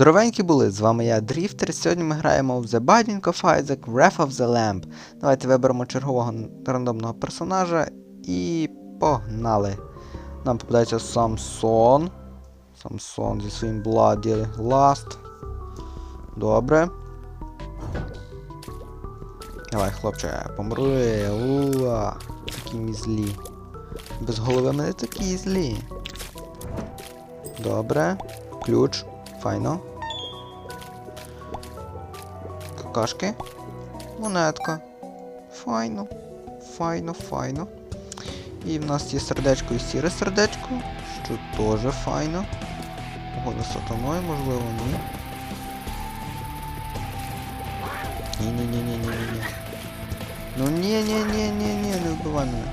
Здоровенькі були, з вами я, Дріфтер. Сьогодні ми граємо в The Binding of Isaac Wrath of the Lamb. Давайте виберемо чергового рандомного персонажа і погнали. Нам попадається Самсон. Самсон зі своїм Bloody Last. Добре. Давай, хлопче, помруй. Уа. Такі ми злі. Без голови ми не такі злі. Добре. Ключ. Файно. Какашки. Монетка. Файно. Файно, файно. І в нас є сердечко і сіре сердечко, що теж файно. Угода з сатаною, можливо, ні. Ні-ні-ні-ні-ні-ні. Ну ні-ні-ні-ні-ні, не вбивай мене.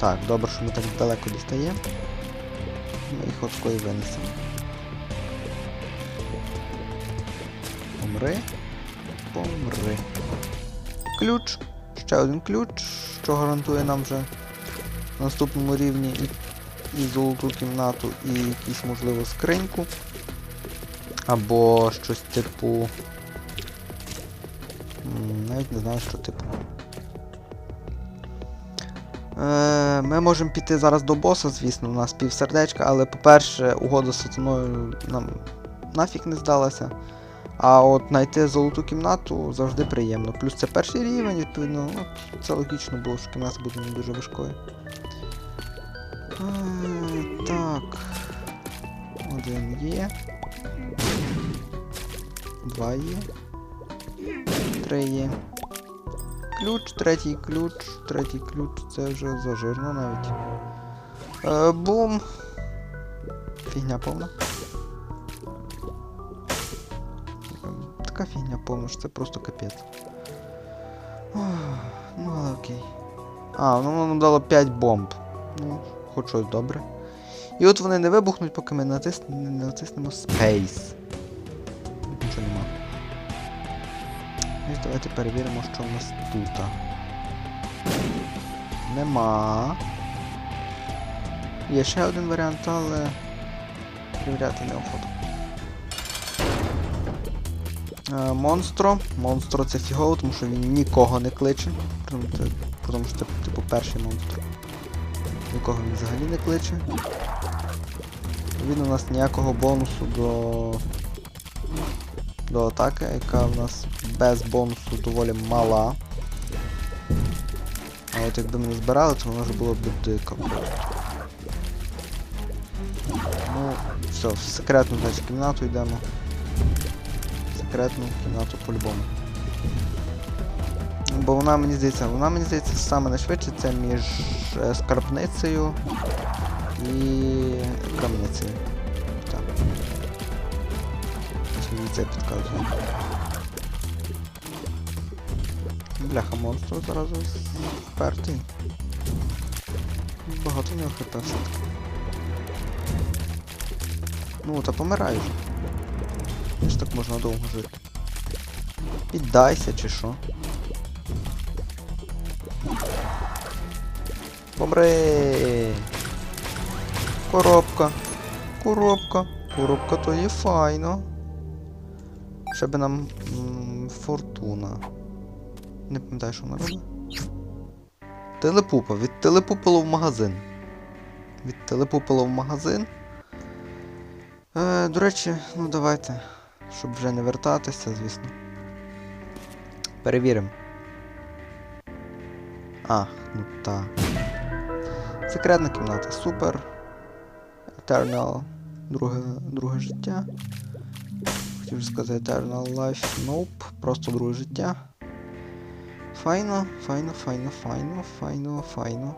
Так, добре, що ми так далеко дістаємо. Ми їх отко і винесемо. Помри. Помри. Ключ. Ще один ключ, що гарантує нам вже на наступному рівні і, і золоту кімнату, і якусь, можливо, скриньку. Або щось типу. Навіть не знаю, що типу. Е, ми можемо піти зараз до боса, звісно, у нас півсердечка, але, по-перше, угода з сатаною нам нафіг не здалася. А от знайти золоту кімнату завжди приємно. Плюс це перший рівень, відповідно, ну, це логічно було, що кімната буде не дуже важкою. Е, так. Один є. Два є. Три є. Ключ, третій ключ, третій ключ, це вже зажирно навіть. Е, бум. Фігня повна. Така фігня що це просто капець. Ох, ну але окей. А, ну нам дало 5 бомб. Ну, хоч щось добре. І от вони не вибухнуть, поки ми натис... не натиснемо. Тут нічого нема. Ось давайте перевіримо, що в нас тут. Нема. Є ще один варіант, але перевіряти неохота. Е, Монстро. Монстро це фігово, тому що він нікого не кличе. Тому, що це типу перший монстр. Нікого він взагалі не кличе. Він у нас ніякого бонусу до. до атаки, яка в нас без бонусу доволі мала. А от якби ми не збирали, то воно вже було б дико. Ну, все, в секретну значить, кімнату йдемо. Секретну кімнату по-любому. Бо вона мені здається, вона мені здається саме найшвидше це між е, скарбницею і крамницею. Так. Мені це підказує. Бляха, монстр зараз впертий. Багато нього хп все-таки. Ну, та помирай Не ж так можна довго жити. Піддайся чи що? Помри! Коробка. Коробка. Коробка то є файно. Ще би нам фортуна. Не пам'ятаю, що вона робить. Телепупа. Від телепупило в магазин. Від телепупило в магазин. Е, до речі, ну давайте. Щоб вже не вертатися, звісно. Перевіримо. А, ну так. Секретна кімната. Супер. Eternal. Друге, друге життя. Хотів сказати Eternal Life. Nope. Просто друге життя. Файно, файно, файно, файно, файно, файно.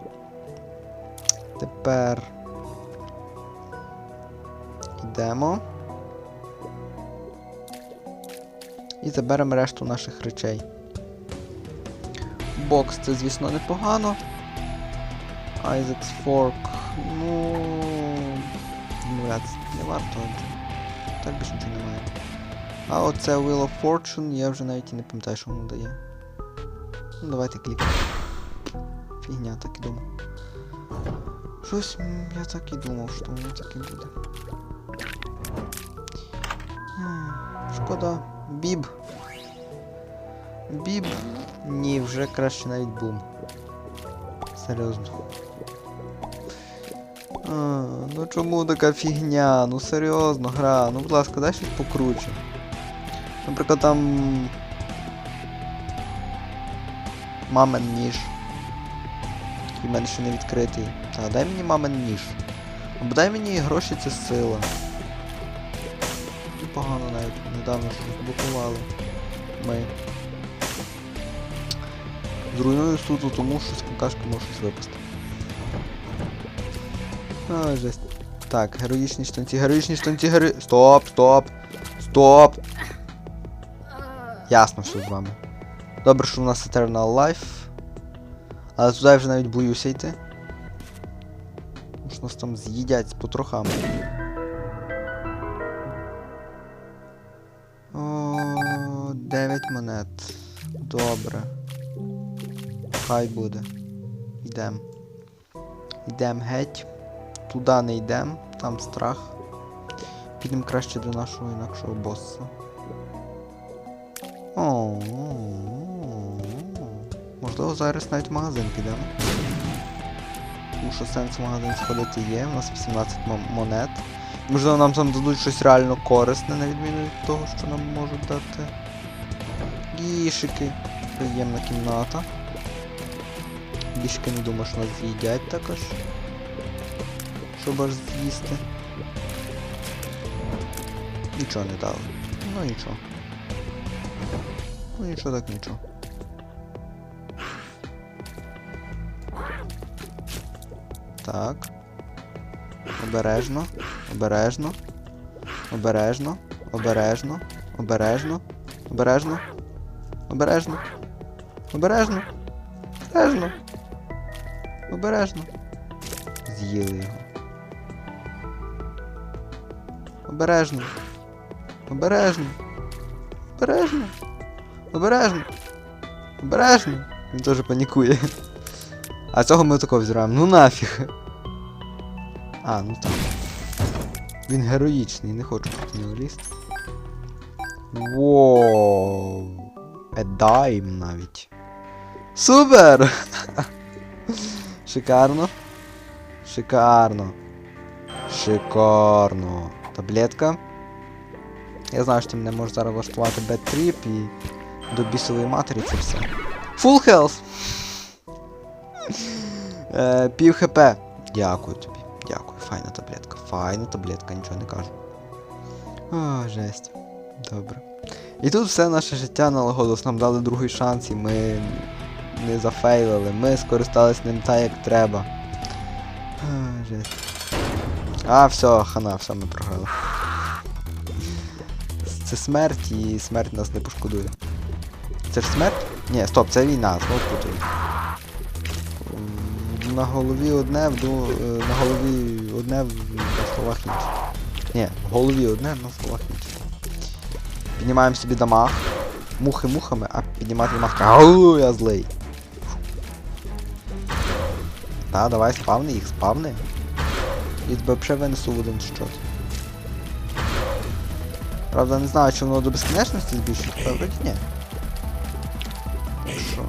Тепер. Йдемо. І заберемо решту наших речей. Бокс це, звісно, непогано. Isaac's Fork. Ну. Відмовлятися не варто. Так більше нічого немає. А оце Wheel of Fortune, я вже навіть і не пам'ятаю, що воно дає. Ну, давайте клікнемо. Фігня, так і думав. Щось я так і думав, що воно так і буде. Шкода. Біб. Біб. Ні, вже краще навіть бум. Серйозно. А, ну чому така фігня? Ну серйозно, гра. Ну будь ласка, дай щось покруче. Наприклад, там. Мамин ніж. Мене ще не відкритий. Та, дай мені мамин ніж. Або дай мені гроші це сила. Непогано навіть недавно блокували. Ми. Зруйную суто, тому що з какашки може щось випасти. А, жесть. Так, героїчні штанці, героїчні штанці, герої... Стоп, стоп! Стоп! Ясно, що з вами. Добре, що у нас Eternal Life. Але туди я вже навіть боюся йти. Тому що нас там з'їдять з потрохами. Добре. Хай буде. Йдем. Йдем геть. Туди не йдем, там страх. Підемо краще до нашого інакшого боса. О, Можливо, зараз навіть в магазин підемо. Тому що сенс в магазин сходити є, у нас 18 монет. Можливо, нам там дадуть щось реально корисне, на відміну від того, що нам можуть дати. Гішики. Приємна кімната. Гішки не думаю, що нас з'їдять також. Щоб аж з'їсти. Нічого не дали. Ну нічого. Ну нічого так нічого. Так. Обережно. Обережно. Обережно. Обережно. Обережно. Обережно. Обережно. Обережно. Обережно. Обережно. З'їли його. Обережно. Обережно. Обережно. Обережно. Обережно. Він теж панікує. А цього ми такого взираємо. Ну нафіг. А, ну так. Він героїчний, не хочу проти нього лізти. Воу. Едайм навіть. Супер! Шикарно. Шикарно. Шикарно. Таблетка. Я знаю, що ти мене можеш зараз влаштувати бет-тріп і до бісової матері це все. Full health! Е, пів хп. Дякую тобі. Дякую. Файна таблетка. Файна таблетка, нічого не кажу. О, жесть. Добре. І тут все наше життя налагодилось, нам дали другий шанс і ми не зафейлили. Ми скористались ним так, як треба. А, жесть. А, все, хана, все, ми програли. Це смерть і смерть нас не пошкодує. Це ж смерть? Ні, стоп, це війна, знову путаю. На голові одне, в ду- е, на голові одне, в- на словах інше. Ні, в голові одне, на словах інше. Піднімаємо собі дамаг. Мухи мухами, а піднімати дамаг. Ау, я злий. Та, давай спавни їх, спавни. І тебе взагалі винесу в один щот. Правда, не знаю, чи воно до безкінечності збільшується, та вроді ні. Що?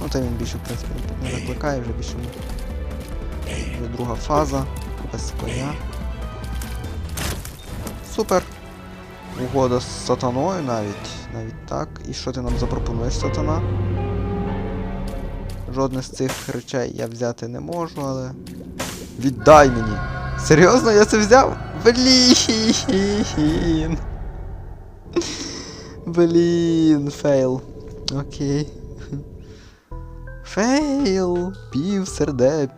Ну та він більше, в принципі, не викликає, вже більше. Вже друга фаза, без коня. Супер! Угода з сатаною навіть. Навіть так. І що ти нам запропонуєш, сатана? Жодне з цих речей я взяти не можу, але. Віддай мені! Серйозно, я це взяв? Блін! Блін, фейл. Окей. Фейл! Пів серде,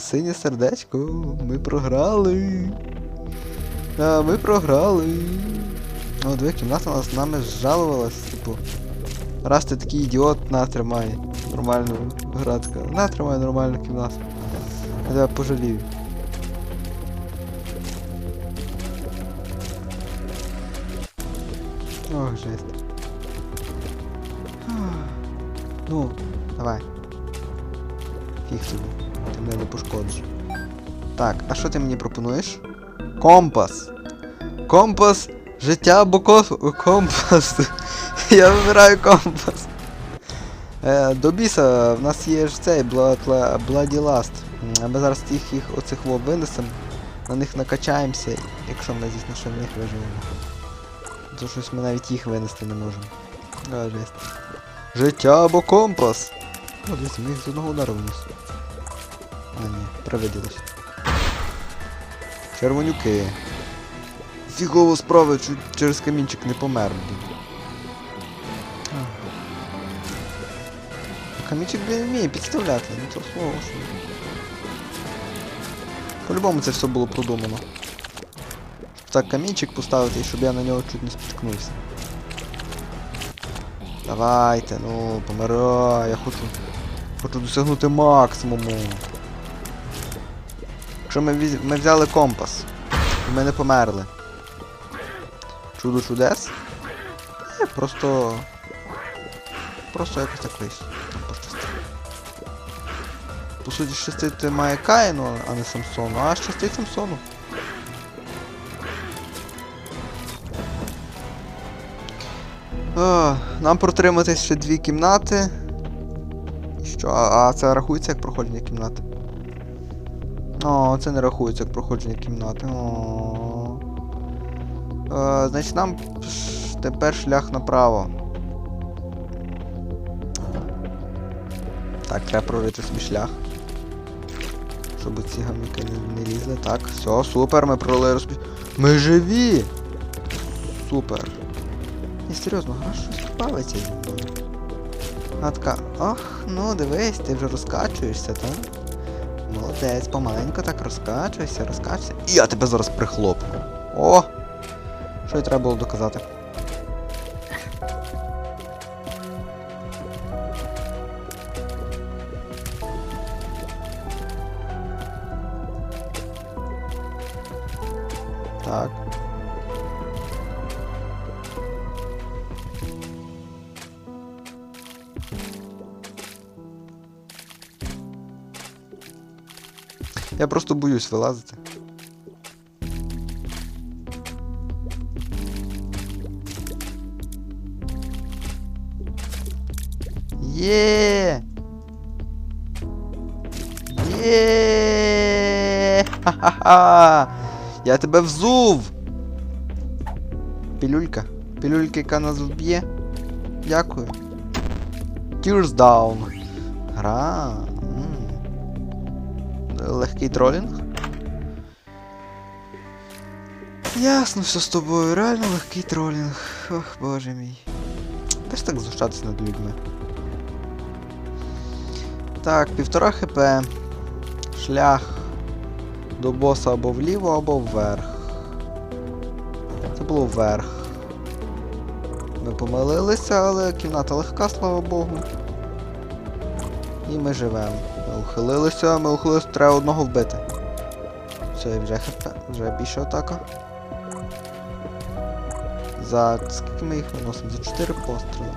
синє сердечко. Ми програли. А, ми програли. О, диви, кімната нас нами зжалувалась, типу. Раз ти такий ідіот, на тримай. Нормальну градка. На тримай нормальну кімнату. Я тебе пожалію. Ох, жесть. Ну, давай. Фіг тобі. Ти мене не пошкодиш. Так, а що ти мені пропонуєш? Компас! Компас Життя або ко- компас. Я вибираю компас. Е, до біса, в нас є ж цей Bloody Last. Ми зараз тих їх оцих во винесемо, на них накачаємося, якщо ми, звісно, ще в них виживемо. То щось ми навіть їх винести не можемо. А. Життя або компас. О, дивіться, ми їх з одного удару винесли. А, ні, привиділось. Червонюки. Фігово справи, через камінчик не помер. Камінчик, блін, вміє підставляти, ну то слово. що. По-любому це все було продумано. Так камінчик поставити і щоб я на нього чуть не спіткнувся. Давайте, ну, помирай, я хочу. Хочу досягнути максимуму. Якщо ми, ми взяли компас, і ми не померли. Чудо чудес? Ні, просто. Просто якось так вийшло. По суті, щастити має Каїну, а не Самсону, а щастить Самсону. О, нам протриматись ще дві кімнати. Що? А, а це рахується як проходження кімнати? О, це не рахується як проходження кімнати. О. Е, значить нам тепер шлях направо. Так, треба прорити собі шлях. Щоб ці гаміки не, не лізли. Так, все, супер, ми пролили розпі... Ми живі! Супер. Ні, серйозно, гра щось бавиться зі мною. Вона така, ох, ну дивись, ти вже розкачуєшся, так? Молодець, помаленько так розкачуйся, розкачуйся. І я тебе зараз прихлопну. О! Що й треба було доказати? Так. Я просто боюсь вилазити. Є! Є! Ха-ха-ха! Я тебе взув! Пілюлька. Пілюлька, яка нас вб'є. Дякую. Tears down. Гра. Легкий тролінг. Ясно все з тобою, реально легкий тролінг. Ох, боже мій. Теж так знущатися над людьми. Так, півтора хп. Шлях до боса або вліво, або вверх. Це було вверх. Ми помилилися, але кімната легка, слава Богу. І ми живемо. Ми ухилилися, ми ухилилися, треба одного вбити. Все, і вже хп, вже більше атака. За. скільки ми їх виносимо? За 4 постріли.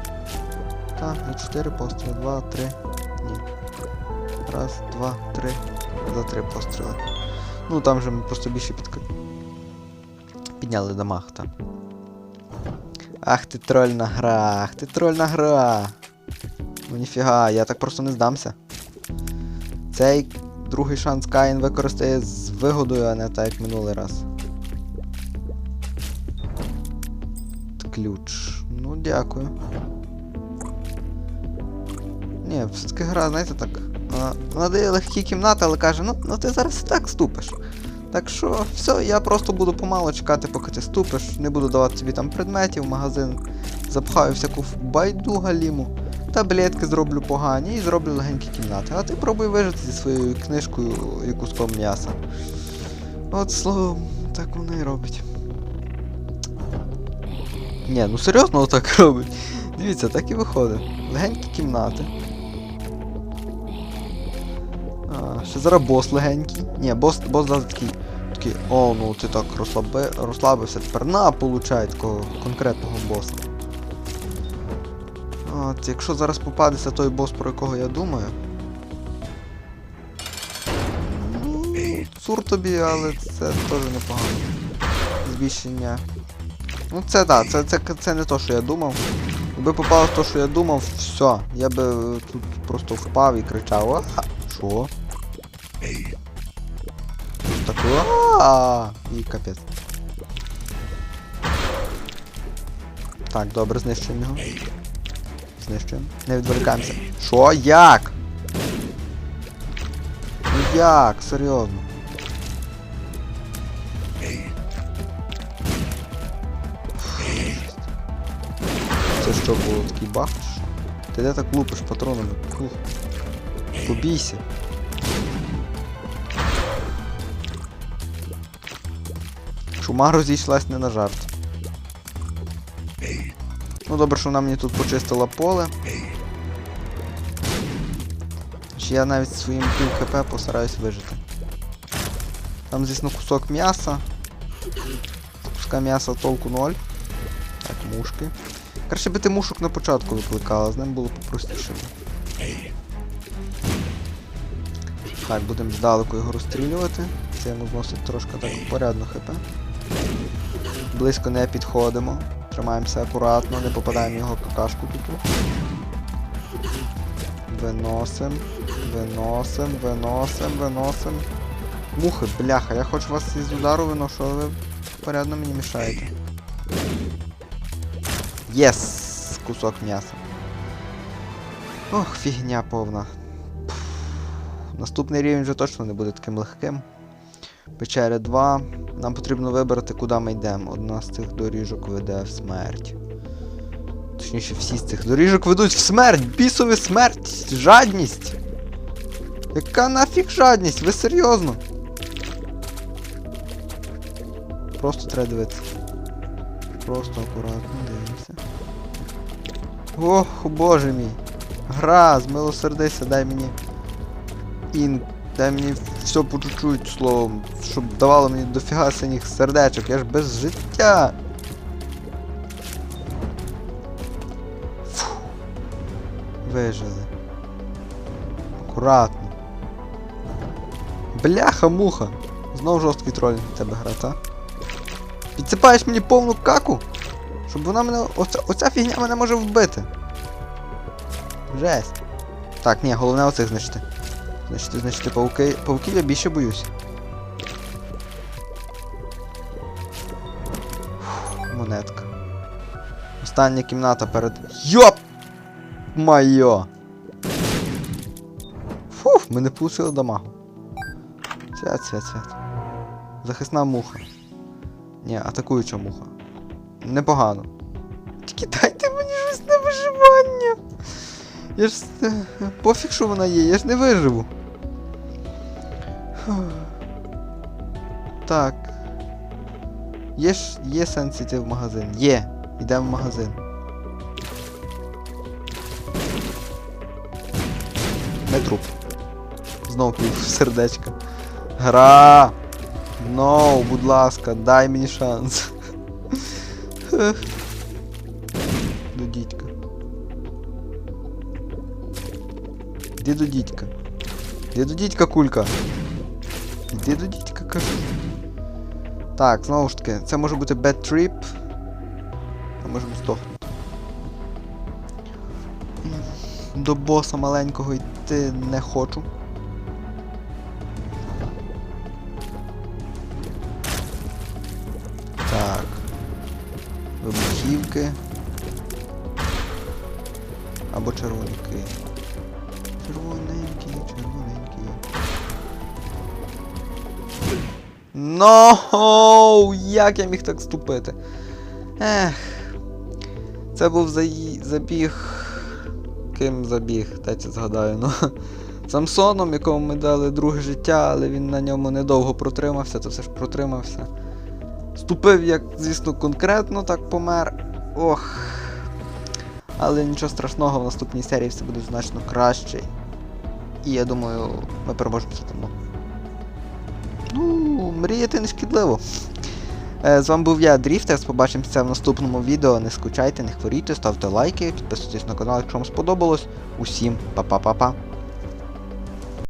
Так, за 4 постріли. 2, 3. Раз, два, три. За 3 постріли. Ну там же ми просто більше підк... Підняли дамаг там. Ах ти трольна гра, ах ти трольна гра. Ну ніфіга, я так просто не здамся. Цей другий шанс Каїн використає з вигодою, а не так як минулий раз. Ключ. Ну, дякую. Ні, все-таки гра, знаєте, так. Вона, вона дає легкі кімнати, але каже, ну, ну ти зараз і так ступиш. Так що, все, я просто буду помало чекати, поки ти ступиш, не буду давати тобі там предметів, магазин запхаю всяку байду галіму, таблетки зроблю погані і зроблю легенькі кімнати. А ти пробуй вижити зі своєю книжкою і куском м'яса. От словом, так воно і робить. Ні, ну серйозно отак робить. Дивіться, так і виходить. Легенькі кімнати. Ще зараз бос легенький. Ні, бос, бос завжди такий. Такий, о, ну ти так розслаби, розслабився. Тепер на, получай такого конкретного боса. От, якщо зараз попадеться той бос, про якого я думаю. Ну, Цур тобі, але це теж непогано. Збільшення Ну це так, це, це, це не то, що я думав. Якби попало те, що я думав, все, я би тут просто впав і кричав. А, що? Таке, а капець. Так, добре, знищуємо його. Знищуємо. Не відволікаємося. Що? Як? Ну як? Серйозно. Це що було такий що? Ти де так лупиш патронами? Побійся. Шума розійшлась не на жарт. Ну добре, що вона мені тут почистила поле. Чи я навіть своїм пів хп постараюсь вижити. Там, звісно, кусок м'яса. Куска м'яса толку ноль. Так, мушки. Краще би ти мушок на початку викликала, з ним було попростіше. Так, будемо здалеку його розстрілювати. Це йому зносить трошки так порядно хп. Близько не підходимо. Тримаємося акуратно, не попадаємо в його какашку тут. Виносим, виносим, виносим, виносим. Мухи, бляха, я хочу вас із удару виношу, але ви порядно мені мішаєте. Єс! Кусок м'яса. Ох, фігня повна. Пф. Наступний рівень вже точно не буде таким легким. Печери 2. Нам потрібно вибрати, куди ми йдемо. Одна з цих доріжок веде в смерть. Точніше, всі з цих доріжок ведуть в смерть! Бісові смерть! Жадність! Яка нафіг жадність? Ви серйозно? Просто треба дивитися. Просто акуратно дивимося. Ох, боже мій. Гра, змилосердися, дай мені. Ін. Дай мені все по чуть-чуть словом, щоб давало мені дофіга синіх сердечок, я ж без життя. Фу. Вижили. Акуратно. Бляха-муха. Знов жорсткий троль на тебе гра, та? Підсипаєш мені повну каку? Щоб вона мене. Оця, оця фігня мене може вбити. Жесть. Так, ні, головне оцих знищити. Знищити, знищити пауки. Пауків я більше боюсь. Монетка. Остання кімната перед. Йоп! Майо! Фух, ми не получили дамагу. Свят, свят, свят. Захисна муха. Ні, атакуюча муха. Непогано. Тільки дайте мені щось на виживання. Я ж. е, Пофіг, що вона є, я ж не виживу. Так. Є ж. Є сенс іти в магазин. Є. Йдемо в магазин. Не труп. Знову пів сердечка. Гра! No, будь ласка, дай мені шанс. Іди до дідька. Іди до дідька, кулька. Іди до дідька, кажу. Так, знову ж таки, це може бути bad trip. Ми можемо здохнути. М, До боса маленького йти не хочу. Так. Вибухівки. Або червоники. No! Як я міг так ступити? Ех. Це був заї... забіг. Ким забіг, дайте згадаю, ну. Самсоном, якому ми дали друге життя, але він на ньому недовго протримався, то все ж протримався. Ступив, як, звісно, конкретно так помер. Ох. Але нічого страшного, в наступній серії все буде значно краще. І я думаю, ми переможемо це мріяти не шкідливо. Е, З вами був я, Дріфтерс. Побачимося в наступному відео. Не скучайте, не хворійте, ставте лайки, підписуйтесь на канал, якщо вам сподобалось. Усім па-па-па-па.